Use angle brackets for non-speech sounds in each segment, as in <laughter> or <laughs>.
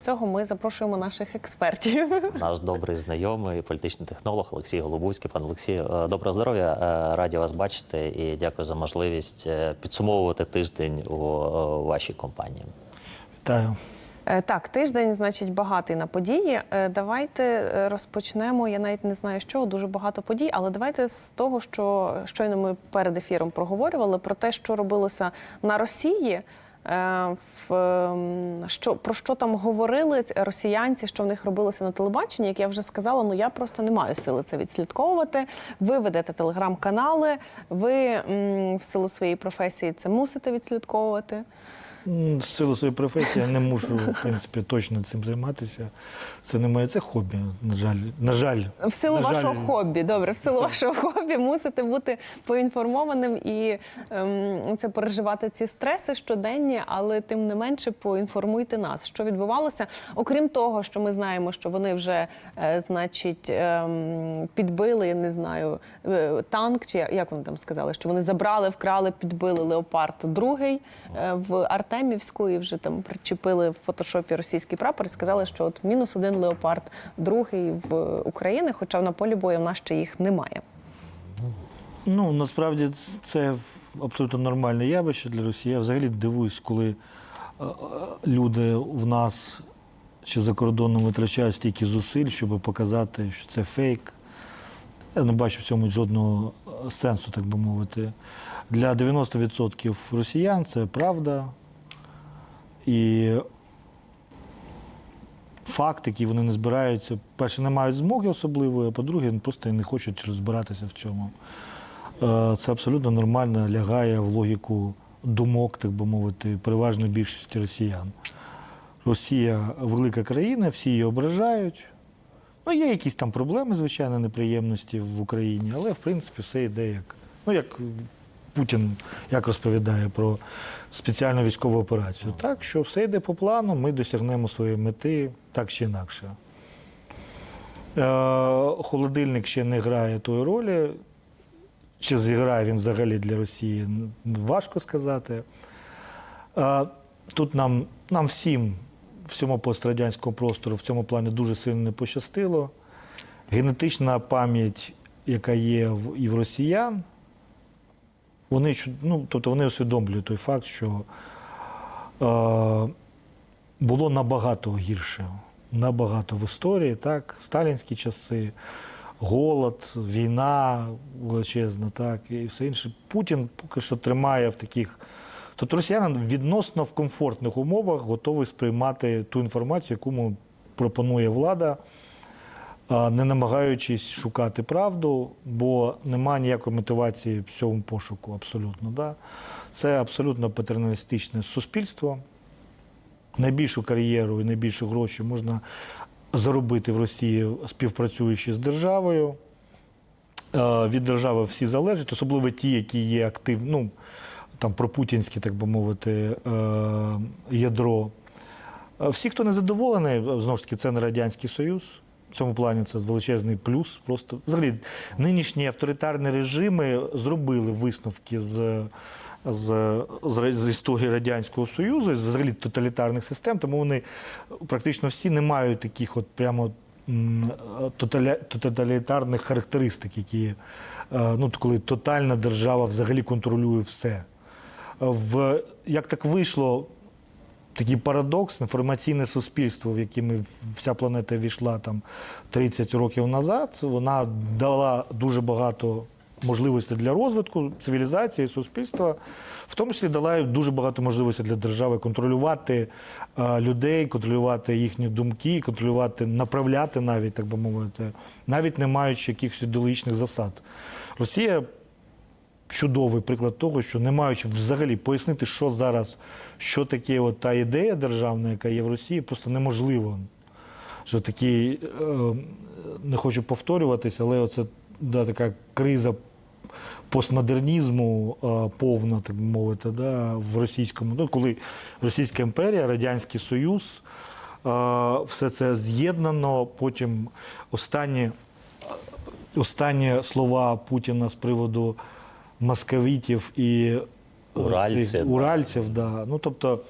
цього ми запрошуємо наших експертів. <laughs> Наш добрий знайомий, політичний технолог Олексій Голубуйський. Пан Олексій, е, доброго здоров'я. Е, Раді вас бачити і дякую за можливість е, підсумовувати тиждень у вашій компанії. Вітаю. Так, тиждень, значить, багатий на події. Давайте розпочнемо. Я навіть не знаю, з чого дуже багато подій, але давайте з того, що щойно ми перед ефіром проговорювали про те, що робилося на Росії. Е, в, ем, Що про що там говорили росіянці, що в них робилося на телебаченні? Як я вже сказала, ну я просто не маю сили це відслідковувати. Ви ведете телеграм-канали, ви в силу своєї професії це мусите відслідковувати. М, З силу своєї професії я не можу, в принципі, точно цим займатися. Це не моє, це хобі, на жаль. На жаль. В силу На жаль. вашого хобі, добре, в силу вашого хобі мусите бути поінформованим і ем, це переживати ці стреси щоденні, але тим не менше поінформуйте нас, що відбувалося. Окрім того, що ми знаємо, що вони вже, е, значить, ем, підбили, я не знаю, е, танк, чи як вони там сказали, що вони забрали, вкрали, підбили леопард другий е, в Артемівську вже там причепили в фотошопі російський прапор і сказали, що от мінус один леопард, другий в Україні, хоча на полі бою в нас ще їх немає. Ну, насправді це абсолютно нормальне явище для Росії. Я взагалі дивуюсь, коли е, е, люди в нас чи за кордоном витрачають стільки зусиль, щоб показати, що це фейк. Я не бачу в цьому жодного е, сенсу, так би мовити. Для 90% росіян це правда. І факт, який вони не збираються, перше, не мають змоги особливої, а по-друге, просто не хочуть розбиратися в цьому. Е, Це абсолютно нормально лягає в логіку думок, так би мовити, переважної більшості росіян. Росія велика країна, всі її ображають. Ну, є якісь там проблеми, звичайно, неприємності в Україні, але в принципі все йде як. Ну, як Путін як розповідає про спеціальну військову операцію. Так, що все йде по плану, ми досягнемо своєї мети так чи інакше. Е, холодильник ще не грає тої ролі. Чи зіграє він взагалі для Росії, важко сказати. Е, Тут нам, нам всім, всьому пострадянському простору в цьому плані дуже сильно не пощастило. Генетична пам'ять, яка є і в росіян, вони, ну, тобто вони усвідомлюють той факт, що е, було набагато гірше, набагато в історії, так, сталінські часи, голод, війна величезна, так, і все інше. Путін поки що тримає в таких. Тобто росіяни відносно в комфортних умовах готові сприймати ту інформацію, яку йому пропонує влада, не намагаючись шукати правду, бо немає ніякої мотивації в цьому пошуку абсолютно. Да? Це абсолютно патерналістичне суспільство. Найбільшу кар'єру і найбільше гроші можна заробити в Росії, співпрацюючи з державою. Від держави всі залежать, особливо ті, які є активні, ну, там пропутінське, так би мовити, е, ядро. Всі, хто не задоволений, знову ж таки, це не Радянський Союз. В цьому плані це величезний плюс. Просто взагалі нинішні авторитарні режими зробили висновки з, з, з, з історії Радянського Союзу, і взагалі тоталітарних систем, тому вони практично всі не мають таких от прямо тоталя, тоталітарних характеристик, які е, ну, коли тотальна держава взагалі контролює все. В, як так вийшло, такий парадокс, інформаційне суспільство, в яке ми вся планета війшла там 30 років назад, вона дала дуже багато можливостей для розвитку цивілізації, суспільства, в тому числі дала дуже багато можливостей для держави контролювати людей, контролювати їхні думки, контролювати, направляти навіть, так би мовити, навіть не маючи якихось ідеологічних засад. Росія чудовий приклад того, що не маючи взагалі пояснити, що зараз, що таке от та ідея державна, яка є в Росії, просто неможливо. Що такі, е, не хочу повторюватися, але оце да, така криза постмодернізму е, повна, так би мовити, да, в російському, ну, коли Російська імперія, Радянський Союз, е, все це з'єднано, потім останні останні слова Путіна з приводу московитів і Уральців, цих уральців да. Ну, тобто,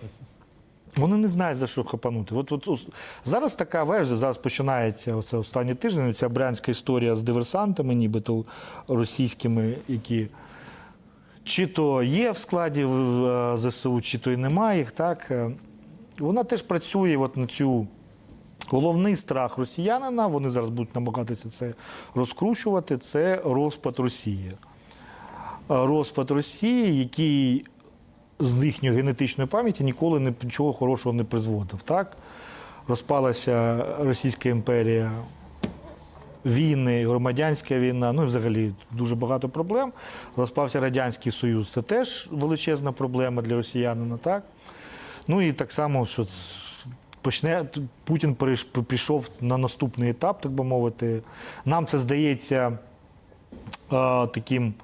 Вони не знають за що хапанути. От, от, ос- зараз така версія, зараз починається оце останній тиждень. Ця брянська історія з диверсантами, нібито російськими, які чи то є в складі е, ЗСУ, чи то і немає їх. Так Е, вона теж працює от на цю. Головний страх росіянина, вони зараз будуть намагатися це розкручувати, це розпад Росії. Розпад Росії, який з їхньої генетичної пам'яті ніколи нічого хорошого не призводив. Так? Розпалася Російська імперія, війни, громадянська війна, ну і взагалі дуже багато проблем. Розпався Радянський Союз. Це теж величезна проблема для росіянина. Так? Ну і так само, що почне Путін пішов на наступний етап, так би мовити. Нам це здається таким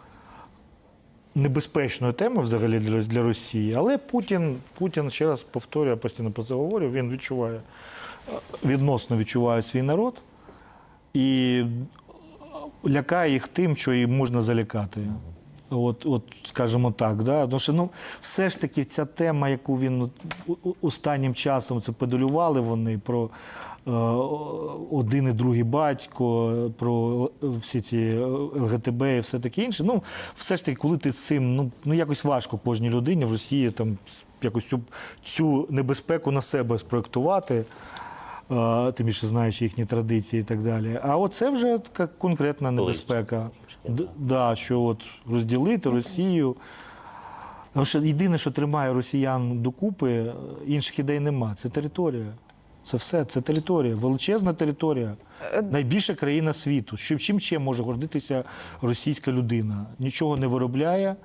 небезпечною темою взагалі для, Росії. Але Путін, Путін, ще раз повторюю, постійно про це говорю, він відчуває, е, відносно відчуває свій народ і лякає їх тим, що їм можна залякати. От, от, скажімо так, да? Тому що ну, все ж таки ця тема, яку він останнім часом це педалювали вони про е, один і другий батько, про всі ці е, ЛГТБ і все таке інше. Ну, все ж таки, коли ти з цим, ну, ну якось важко кожній людині в Росії там якось цю, цю небезпеку на себе спроектувати. Е, Тим більше знаючи їхні традиції і так далі. А оце вже така конкретна небезпека. Д- да, що от розділити Росію. Тому що єдине, що тримає росіян докупи, е, інших ідей нема. Це територія. Це все, це територія, величезна територія, найбільша країна світу. Що чим ще може гордитися російська людина? Нічого не виробляє,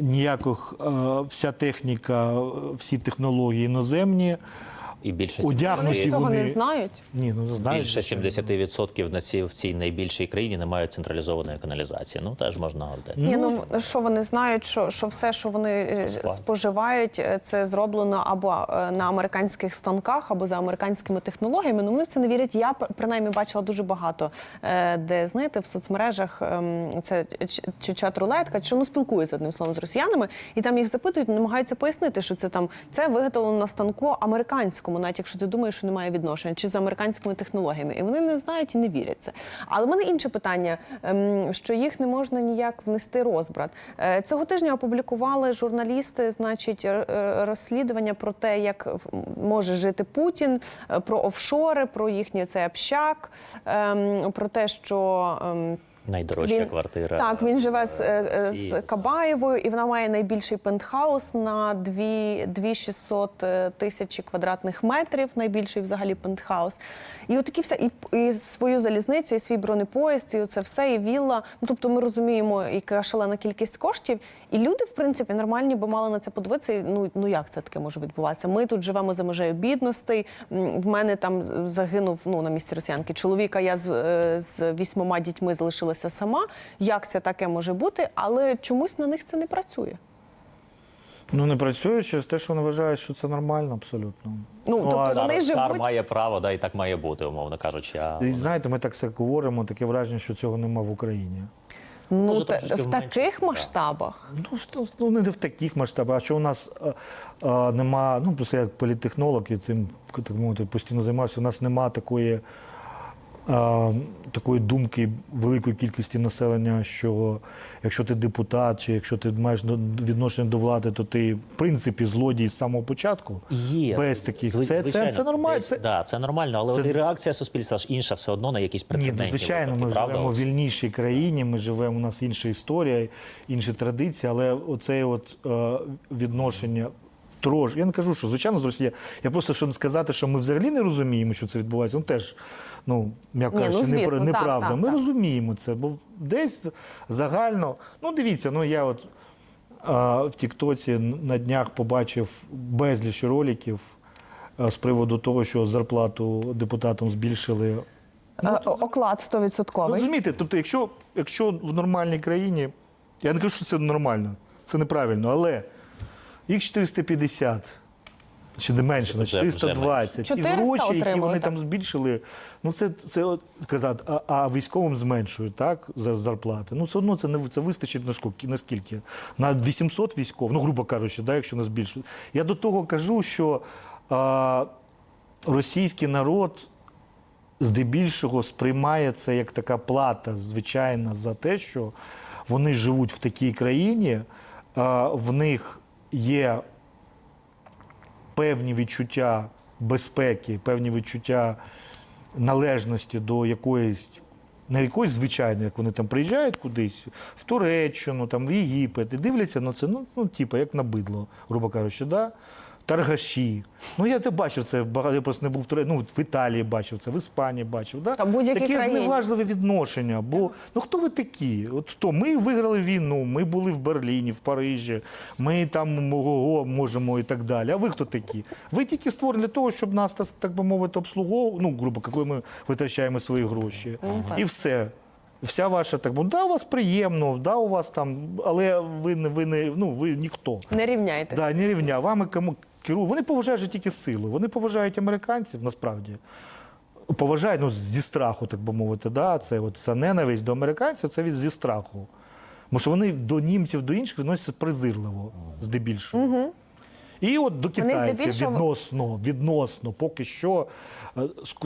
ніяких е, вся техніка, е, всі технології іноземні. І більше Одягнуті Вони ж цього вони- не знають. Ні, ну знаєш, більше 70% на цій в цій найбільшій країні не мають централізованої каналізації. Ну теж можна говорити. Ні, ну що вони знають, що, що все, що вони е, споживають, е, це зроблено або е, на американських станках, або за американськими технологіями. Ну вони в це не вірять. Я пр- принаймні бачила дуже багато, е, де знаєте, в соцмережах ем, це ч- чи чат рулетка, чи ну спілкуються одним словом з росіянами, і там їх запитують, намагаються пояснити, що це там це виготовлено на станку американському, навіть якщо ти думаєш, що немає відношення, чи з американськими технологіями, і вони не знають і не вірять це. Але в мене інше питання, ем, що їх не можна ніяк внести розбрат. Е, Цього тижня опублікували журналісти, значить, е, розслідування про те, як може жити Путін, е, про офшори, про їхній цей общак, ем, про те, що. Найдорожча квартира. Так, він живе з, е, е, з Кабаєвою, і вона має найбільший пентхаус на 2, 2600 е, тисячі квадратних метрів, найбільший взагалі пентхаус. І от такі все, і, і свою залізницю, і свій бронепоїзд, і це все, і вілла. Ну тобто ми розуміємо, яка шалена кількість коштів. І люди, в принципі, нормальні би мали на це подивитися. І, Ну, ну як це таке може відбуватися? Ми тут живемо за межею бідностей. В мене там загинув ну на місці росіянки чоловіка. Я з, з вісьмома дітьми залишилася сама. Як це таке може бути? Але чомусь на них це не працює. Ну не працює через те, що вони вважають, що це нормально абсолютно. Ну, тобто а- вони Цар, цар живуть- має право, да, і так має бути, умовно кажучи. А І знаєте, ми так все говоримо, таке враження, що цього нема в Україні. Ну Може, та- в таких масштабах. Ну, що- ну не в таких масштабах, а що у нас е, е, нема, ну просто я як політтехнолог і цим так мовити постійно займався. У нас нема такої, такої думки великої кількості населення, що якщо ти депутат, чи якщо ти маєш відношення до влади, то ти в принципі злодій з самого початку. Є Без таких. Зви- Це- це- звичайно, це нормально, це- да, це нормально, але це- реакція суспільства ж інша все одно на якісь Ні, ну, звичайно, ми правда? живемо в вільнішій країні, ми живемо, у нас інша історія, інші традиції, але оце от е, відношення. Трош, я не кажу, що звичайно з Росії. Я просто щоб сказати, що ми взагалі не розуміємо, що це відбувається. Ну теж, ну м'яко ну, звісно, неправда. так, ми так. розуміємо це, бо десь загально. Ну, дивіться, ну я от а, в Тіктоці на днях побачив безліч роликів а, з приводу того, що зарплату депутатам збільшили Е, Оклад 100%. Ну, розумієте, тобто, якщо, якщо в нормальній країні, я не кажу, що це нормально, це неправильно, але їх 450, чи не менше, вже 420. Ці 400 гроші, які отримали, вони так. там збільшили, ну це, це от сказати, а, а військовим зменшують так, за зарплати. Ну, все одно це не це вистачить на скільки, на 800 військових, ну, грубо кажучи, да, якщо не збільшують. Я до того кажу, що а, російський народ здебільшого сприймає це як така плата, звичайна, за те, що вони живуть в такій країні, в них є певні відчуття безпеки, певні відчуття належності до якоїсь. Не якоїсь звичайної, як вони там приїжджають кудись в Туреччину, там в Єгипет, і дивляться на це, ну, ну типу, як на бидло, грубо кажучи, да? Таргаші. Ну я це бачив, це багато, я просто не був ну, в Італії бачив це, в Іспанії бачив. Да? Та будь-якій Таке країні. зневажливе відношення. Бо ну хто ви такі? От хто? Ми виграли війну, ми були в Берліні, в Парижі, ми там ого, можемо і так далі. А ви хто такі? Ви тільки створені для того, щоб нас, так- би мовити, обслуговували, ну, грубо, коли ми витрачаємо свої гроші. так. І все. Вся ваша так, да, у вас приємно, да, у вас там, але ви не ви не ну ви ніхто. Не рівняйте. Да, не рівня. Вами кому керують. Вони поважають же тільки силу. Вони поважають американців насправді. Поважають ну, зі страху, так би мовити. Да? Це от ця ненависть до американців це від зі страху. Тому що вони до німців, до інших відносяться презирливо, здебільшого. І от до китайців здебільшого- відносно, відносно, поки що е,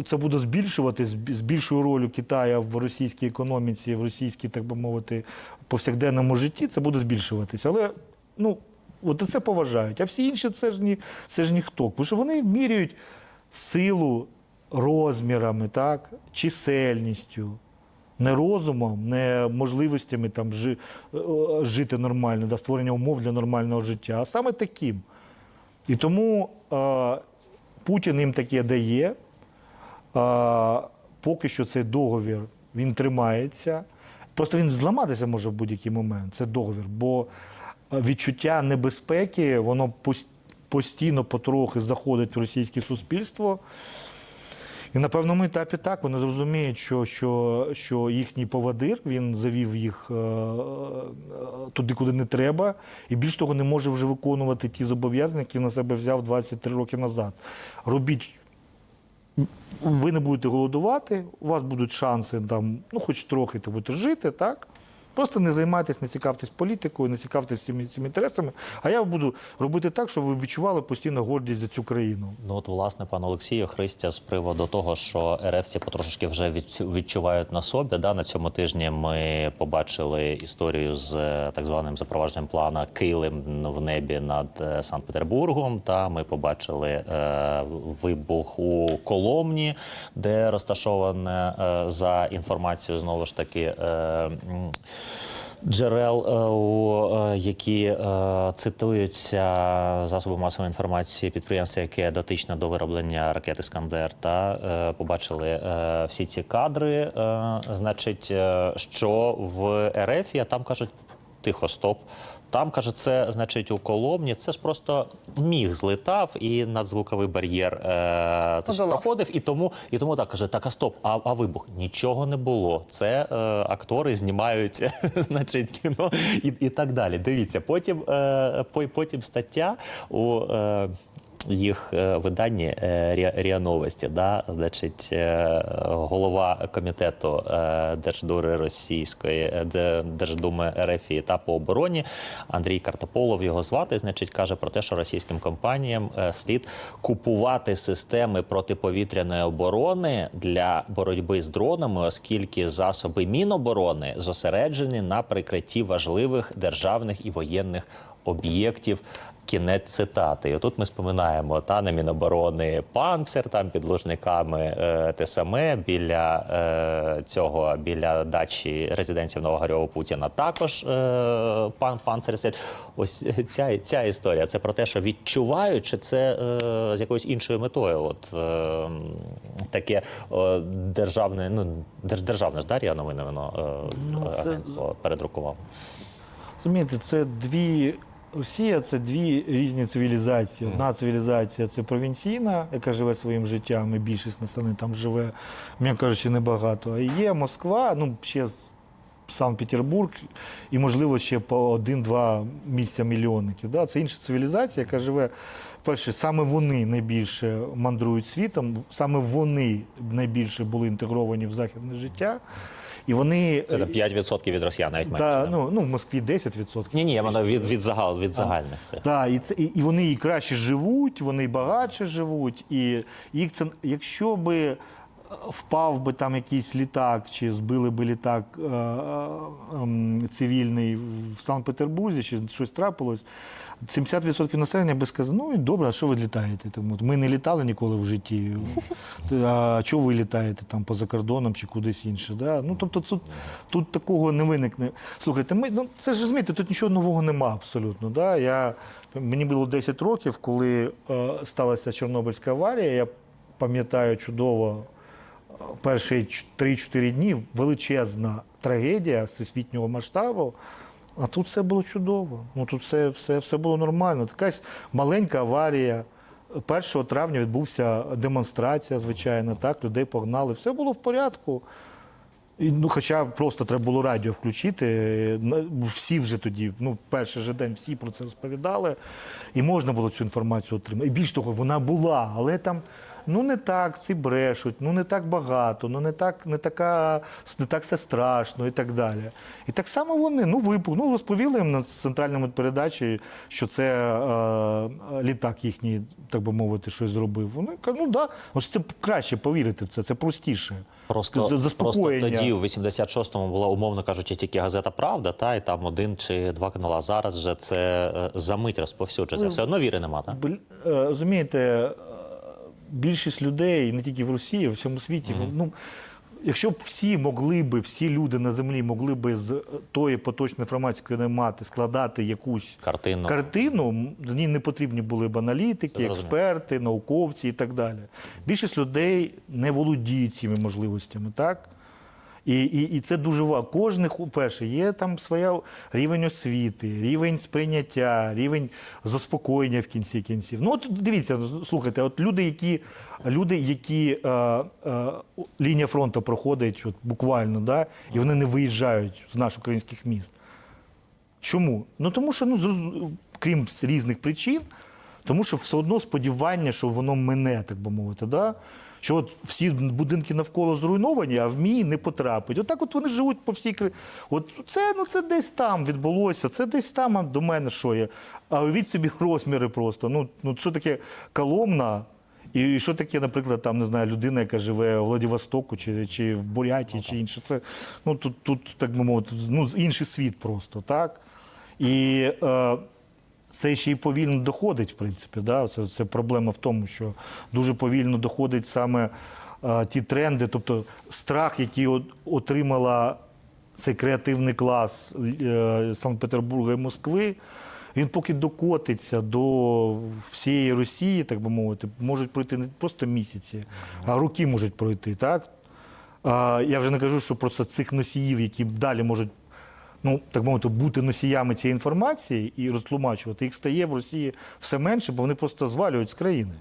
це буде збільшувати з більшою ролью Китаю в російській економіці, в російській, так би мовити, повсякденному житті, це буде збільшуватися. Але ну, от це поважають. А всі інші це ж ні, це ж ніхто. Тому що вони міряють силу розмірами, так, чисельністю. Не розумом, не можливостями там жи, жити нормально, да, створення умов для нормального життя, а саме таким. І тому е, Путін їм таке дає. Е, поки що цей договір він тримається. Просто він зламатися може в будь-який момент. Це договір. Бо відчуття небезпеки, воно постійно потрохи заходить в російське суспільство. І на певному етапі так вони зрозуміють, що, що, що їхній повадир він завів їх е, е, туди, куди не треба, і більш того, не може вже виконувати ті зобов'язання, які на себе взяв 23 роки назад. Робіть. Ви не будете голодувати, у вас будуть шанси там, ну, хоч трохи ти будете жити, так? Просто не займайтесь, не цікавтесь політикою, не цікавтесь цими, цими інтересами. А я буду робити так, щоб ви відчували постійно гордість за цю країну. Ну от власне, пан Олексію Христя, з приводу того, що РФці потрошки вже від- відчувають на собі. Да, на цьому тижні ми побачили історію з е, так званим запровадженням плана Килим в небі над е, Санкт-Петербургом. Та ми побачили е, вибух у Коломні, де розташоване е, за інформацією знову ж таки. Е, Джерел, е, е, які е, цитуються засоби масової інформації підприємства, яке дотичне до вироблення ракети Скандер, та побачили всі ці кадри. Значить, що в РФ, а там кажуть, тихо, стоп. Там каже, це значить у Коломні. Це ж просто міг злетав і надзвуковий бар'єр е, проходив. І тому, і тому так каже: так, а стоп, а, а вибух нічого не було. Це е, актори знімають, <laughs> значить, кіно і, і так далі. Дивіться, потім, е, потім стаття у. Е, їх е, виданні е, «Ріа- Новості, да, значить, е, голова комітету Держдури Російської Держдуми РФ та по обороні Андрій Картополов його звати. Значить, каже про те, що російським компаніям слід купувати системи протиповітряної оборони для боротьби з дронами, оскільки засоби Міноборони зосереджені на прикритті важливих державних і воєнних об'єктів. Кінець цитати. І тут ми споминаємо та на Міноборони панцир, там під лужниками е, те саме біля е, цього, біля дачі резиденції Новогарьова Путіна. Також е, пан панцир стоять. Ось ця, ця історія. Це про те, що відчувають, чи це е, з якоюсь іншою метою. От е, таке е, державне, ну держ, державне ж да, РІА новини воно е, Ну, це- агентство передрукувало. Розумієте, це дві. Росія це дві різні цивілізації. Одна цивілізація це провінційна, яка живе своїм життям, і більшість населення там живе, м'яко кажучи, небагато. А є Москва, ну ще Санкт-Петербург, і, можливо, ще по один-два місця мільйонників. Да? Це інша цивілізація, яка живе. Перше, саме вони найбільше мандрують світом, саме вони найбільше були інтегровані в західне життя. І вони Це там 5% від росіян, навіть менше. да? ну, ну, в Москві 10%. Ні, ні, я маю від, від, загал, від загальних це. Так, і, це, і, і вони і краще живуть, вони і багатше живуть. І їх це, якщо би е, впав би там якийсь літак, чи збили би літак е, е, ем, цивільний в Санкт-Петербурзі, чи щось трапилось, 70% населення би сказало, ну добре, а що ви літаєте? Тому ми не літали ніколи в житті. А чого ви літаєте там поза кордоном чи кудись інше? Да? Ну, тобто тут, тут такого не виникне. Слухайте, ми, ну, це ж розумієте, тут нічого нового нема абсолютно. Да? Я, мені було 10 років, коли е, сталася Чорнобильська аварія. Я пам'ятаю чудово е, перші 3-4 дні величезна трагедія всесвітнього масштабу. А тут все було чудово. Ну тут все, все, все було нормально. Якась маленька аварія. 1 травня відбувся демонстрація, звичайно, так, людей погнали. Все було в порядку. І, ну, хоча просто треба було радіо включити. Всі вже тоді, ну, перший же день всі про це розповідали. І можна було цю інформацію отримати. І більш того, вона була, але там ну не так, ці брешуть, ну не так багато, ну не так, не така, не так все страшно і так далі. І так само вони ну, випух, ну, розповіли їм на центральному передачі, що це е, літак їхній, так би мовити, щось зробив. Вони кажуть, ну да, ось це краще повірити в це, це простіше. Просто, За- просто тоді, у 86-му, була, умовно кажучи, тільки газета Правда, та, і там один чи два канали. А зараз же це е, за мить розповсюджується. Все одно віри нема, так? Е, Розумієте, е, більшість людей, не тільки в Росії, а в всьому світі, ну. Якщо б всі могли би, всі люди на землі могли би з тої поточної інформації, яку вони мати, складати якусь Картину. картину, м, не потрібні були б аналітики, експерти, науковці і так далі. Більшість людей не володіють цими можливостями, так? І, і, і це дуже важливо. Кожних, перше, є там своя рівень освіти, рівень сприйняття, рівень заспокоєння в кінці кінців. Ну, от дивіться, слухайте, от люди, які, люди, які е, е, лінія фронту проходить от, буквально, да, і вони не виїжджають з наших українських міст. Чому? Ну тому що ну, крім різних причин, тому що все одно сподівання, що воно мине, так би мовити. Да? Що от всі будинки навколо зруйновані, а в мій не потрапить. Отак от вони живуть по всій країні. От це, ну, це десь там відбулося, це десь там а до мене що є. А уявіть собі <laughs> розміри просто. Ну, ну що таке коломна? І що таке, наприклад, там не знаю, людина, яка живе в Владивостоку чи, чи в Буряті, чи інше. Це ну тут, тут так би мовити, ну інший світ просто, так? І е, це ще й повільно доходить, в принципі. Да? Це, це проблема в тому, що дуже повільно доходить саме е, ті тренди, тобто страх, який от, отримала цей креативний клас е, Санкт-Петербурга і Москви. Він поки докотиться до всієї Росії, так би мовити, можуть пройти не просто місяці, а роки можуть пройти. Так? Я вже не кажу, що просто цих носіїв, які далі можуть ну, так мовити, бути носіями цієї інформації і розтлумачувати, їх стає в Росії все менше, бо вони просто звалюють з країни.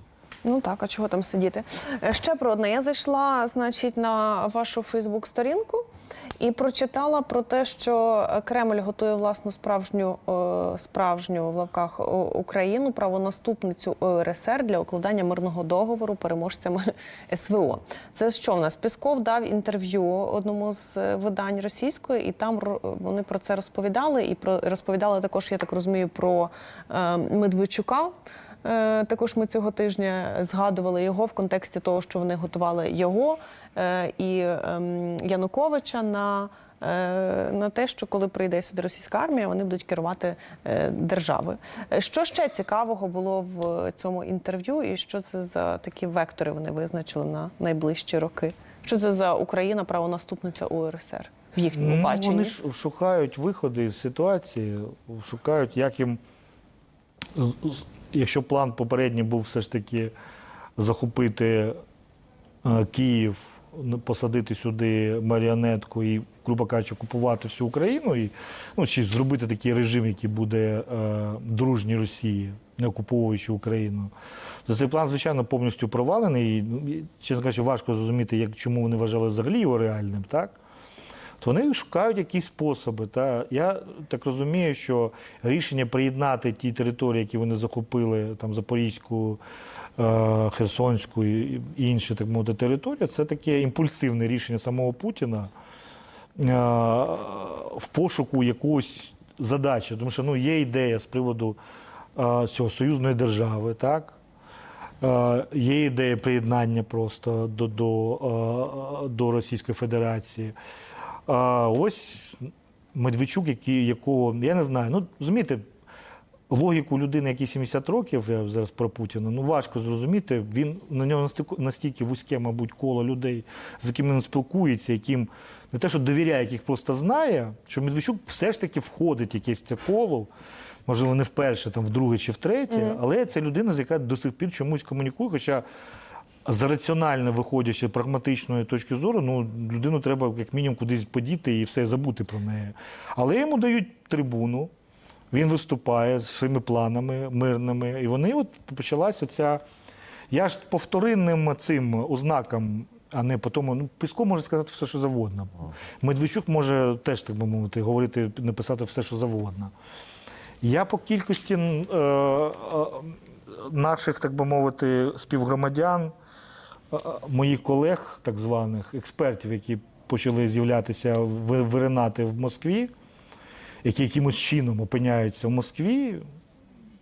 Ну так, а чого там сидіти? Е, Ще про одне. Я зайшла, значить, на вашу Фейсбук-сторінку і прочитала про те, що Кремль готує власну справжню е, справжню в лавках Україну, правонаступницю ОРСР для укладання мирного договору переможцями <laughs> СВО. Це що в нас? Пісков дав інтерв'ю одному з е, видань російської, і там вони про це розповідали. І про розповідали також, я так розумію, про е, Медведчука. Е, Також ми цього тижня згадували його в контексті того, що вони готували його е, і ем, Януковича на, е, на те, що коли прийде сюди російська армія, вони будуть керувати державою. Е, Що ще цікавого було в цьому інтерв'ю, і що це за такі вектори вони визначили на найближчі роки? Що це за Україна правонаступниця УРСР в їхньому Ну, баченні? вони шукають виходи з ситуації, шукають, як їм. Якщо план попередній був все ж таки захопити е, Київ, посадити сюди маріонетку і, грубо кажучи, окупувати всю Україну, і, ну, чи зробити такий режим, який буде е, дружній Росії, не окуповуючи Україну, то цей план, звичайно, повністю провалений. Ну, і, чесно кажучи, важко зрозуміти, як, чому вони вважали взагалі його реальним, так? То вони шукають якісь способи. Та я так розумію, що рішення приєднати ті території, які вони захопили, там Запорізьку, е, Херсонську і інші так мовити території, це таке імпульсивне рішення самого Путіна. в пошуку якогось задачі. Тому що ну, є ідея з приводу е, цього союзної держави, так? Е, Є ідея приєднання просто до, до, е, до Російської Федерації. Е, Ось Медведчук, який, якого, я не знаю, ну розумієте, логіку людини, якій 70 років, я зараз про Путіна, ну важко зрозуміти. Він на нього настільки- настільки вузьке, мабуть, коло людей, з якими він спілкується, яким не те, що довіряє, яких просто знає, що Медведчук все ж таки входить в якесь це коло. Можливо, не вперше, там, вдруге чи втретє, але це людина, з яка до сих пір чомусь комунікує. Хоча за раціонально виходячи прагматичної точки зору, ну людину треба як мінімум кудись подіти і все забути про неї. Але йому дають трибуну, він виступає зі своїми планами мирними, і вони от почалася ця. Я ж по вторинним цим ознакам, а не по тому, ну Пісков може сказати все, що завгодно. Медведчук може теж, так би мовити, говорити, написати все, що завгодно. Я по кількості е, е, наших, так би мовити, співгромадян, моїх колег, так званих експертів, які почали з'являтися виринати в Москві, які якимось чином опиняються в Москві,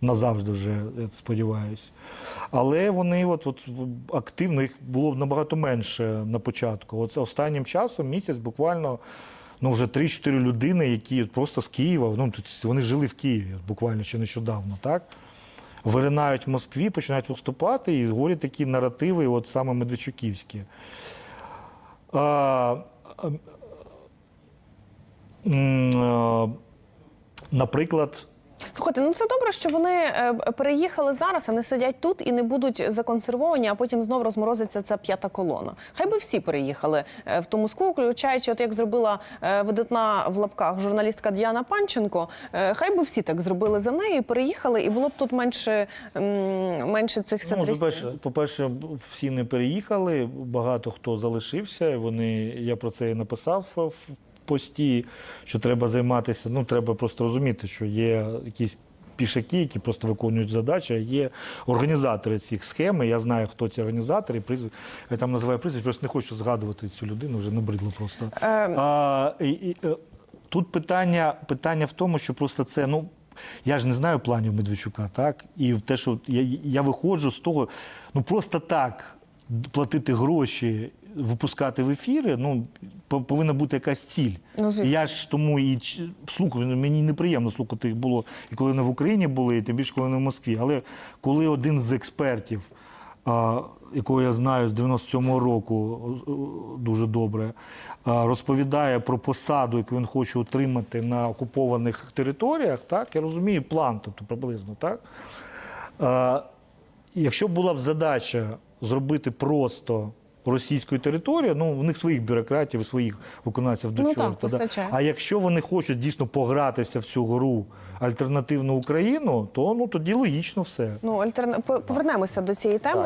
назавжди вже, сподіваюся. Але вони от, от активно, їх було набагато менше на початку. От останнім часом, місяць, буквально ну, вже 3-4 людини, які от просто з Києва, ну, вони жили в Києві буквально ще нещодавно, так? Виринають в Москві, починають виступати і говорять такі наративи, от саме Медведчуківські. А, наприклад, Слухайте, ну це добре, що вони е, переїхали зараз, а не сидять тут і не будуть законсервовані, а потім знов розморозиться ця п'ята колона. Хай би всі переїхали е, в ту Москву, включаючи, от як зробила е, видатна в лапках журналістка Діана Панченко. Хай би всі так зробили за нею, і переїхали, і було б тут менше, менше цих Ну, сатрисів. по-перше, по-перше, всі не переїхали, багато хто залишився. Вони, я про це і написав в пості, що треба займатися. Ну, треба просто розуміти, що є якісь пішаки, які просто виконують задачі, а є організатори цих схем. Я знаю, хто ці організатори. Призв... Я там називаю прізвище, просто не хочу згадувати цю людину, вже набридло просто. Е, А, і, і, е, тут питання, питання в тому, що просто це, ну. Я ж не знаю планів Медведчука, так? І те, що я, я виходжу з того, ну просто так платити гроші, випускати в ефіри, ну повинна бути якась ціль. Ну. І я ж тому і слухаю, ну, мені неприємно слухати їх було і коли не в Україні були, і тим більше коли не в Москві. Але коли один з експертів, а, якого я знаю з 97-го року дуже добре, а, розповідає про посаду, яку він хоче отримати на окупованих територіях, так я розумію план, тобто приблизно так. А, Якщо була б задача зробити просто російську території, ну в них своїх бюрократів своїх виконавців до Ну, чого. так, Та А якщо вони хочуть дійсно погратися в цю гру альтернативну Україну, то ну тоді логічно все. Ну, альтерна... повернемося до цієї теми.